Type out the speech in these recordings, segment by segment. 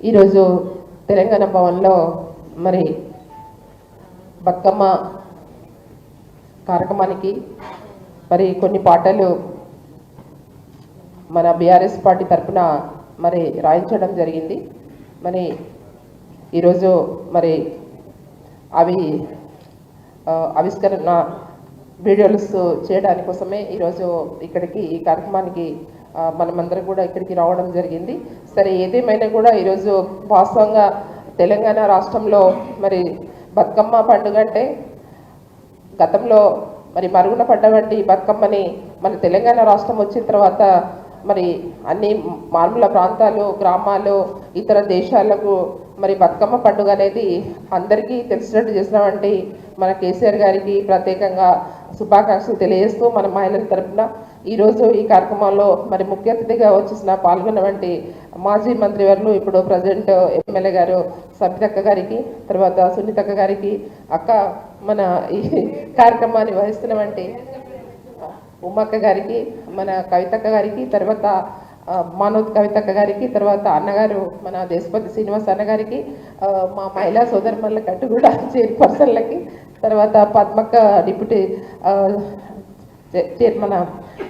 ఈరోజు తెలంగాణ భవన్లో మరి బతుకమ్మ కార్యక్రమానికి మరి కొన్ని పాటలు మన బీఆర్ఎస్ పార్టీ తరఫున మరి రాయించడం జరిగింది. మరి ఈరోజు మరి అవి ఆవిష్కరణ వీడియోస్ చేయడాని కోసమే ఈరోజు ఇక్కడికి ఈ కార్యక్రమానికి మనమందరం కూడా ఇక్కడికి రావడం జరిగింది. సరే ఏదేమైనా కూడా ఈరోజు వాస్తవంగా తెలంగాణ రాష్ట్రంలో మరి బతుకమ్మ పండుగ అంటే గతంలో మరి మరుగున పడ్డవంటి బతుకమ్మని. మన తెలంగాణ రాష్ట్రం వచ్చిన తర్వాత మరి అన్ని మారుమూల ప్రాంతాలు గ్రామాలు ఇతర దేశాలకు మరి బతుకమ్మ పండుగ అనేది అందరికీ తెలిసినట్టు చేసినామంటే మన కేసీఆర్ గారికి ప్రత్యేకంగా శుభాకాంక్షలు తెలియజేస్తూ మన మహిళల తరపున ఈరోజు ఈ కార్యక్రమంలో మరి ముఖ్య అతిథిగా వచ్చేసిన పాల్గొన్నవంటి మాజీ మంత్రివర్లు ఇప్పుడు ప్రజెంట్ ఎమ్మెల్యే గారు సబితక్క గారికి తర్వాత సునీతక్క గారికి అక్క మన ఈ కార్యక్రమాన్ని వహిస్తున్నవంటి ఉమ్మక్క గారికి మన కవితక్క గారికి తర్వాత ఆ, కవితక్క గారికి తర్వాత అన్నగారు మన దేశపతి శ్రీనివాస్ అన్నగారికి మా మహిళా సోదరుమల్ల కట్టు కూడా చైర్పర్సన్లకి తర్వాత పద్మక్క డిప్యూటీ చైర్ మన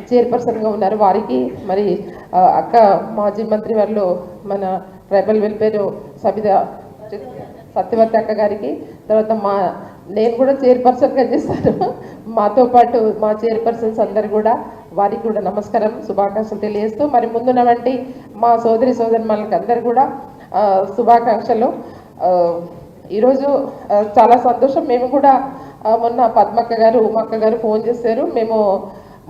చైర్పర్సన్గా ఉన్నారు వారికి మరి అక్క మాజీ మంత్రి వారిలో మన ట్రైబల్ వెల్ఫేర్ సబిత సత్యవతి అక్క గారికి తర్వాత మా నేను కూడా చైర్పర్సన్గా చేస్తాను మాతో పాటు మా చైర్పర్సన్స్ అందరు కూడా వారికి కూడా నమస్కారం శుభాకాంక్షలు తెలియజేస్తూ మరి ముందున్నవంటి మా సోదరి సోదరి మనకి అందరు కూడా శుభాకాంక్షలు. ఈరోజు చాలా సంతోషం. మేము కూడా మొన్న పద్మక్క గారు ఉమక్క గారు ఫోన్ చేశారు. మేము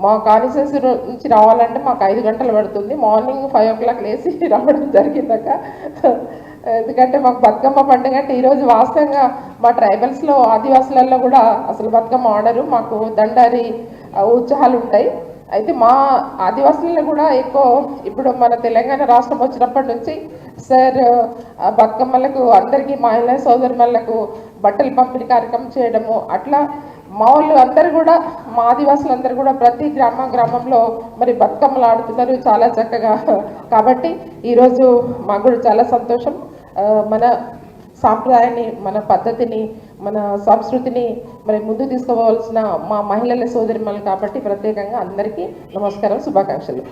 మా కాన్స్టిట్యూన్సీ నుంచి రావాలంటే మాకు ఐదు గంటలు పడుతుంది. మార్నింగ్ ఫైవ్ ఓ క్లాక్ లేచి రావడం జరిగిందాక ఎందుకంటే మాకు బతుకమ్మ పండుగ అంటే ఈరోజు వాస్తవంగా మా ట్రైబల్స్లో ఆదివాసులలో కూడా అసలు బతుకమ్మ ఆడరు. మాకు దండారి ఉత్సాహాలు ఉంటాయి. అయితే మా ఆదివాసులను కూడా ఎక్కువ ఇప్పుడు మన తెలంగాణ రాష్ట్రం వచ్చినప్పటి నుంచి సార్ బతుకమ్మలకు అందరికీ మా మహిళా సోదరుమలకు బట్టలు పంపిణీ కార్యక్రమం చేయడము అట్లా మా వాళ్ళు అందరూ కూడా మా ఆదివాసులు అందరు కూడా ప్రతి గ్రామ గ్రామంలో మరి బతుకమ్మలు ఆడుతున్నారు చాలా చక్కగా. కాబట్టి ఈరోజు మాకు కూడా చాలా సంతోషం. మన సాంప్రదాయాన్ని మన పద్ధతిని మన సంస్కృతిని మరి ముందు తీసుకోవాల్సిన మా మహిళల సోదరిమలు కాబట్టి ప్రత్యేకంగా అందరికీ నమస్కారం శుభాకాంక్షలు.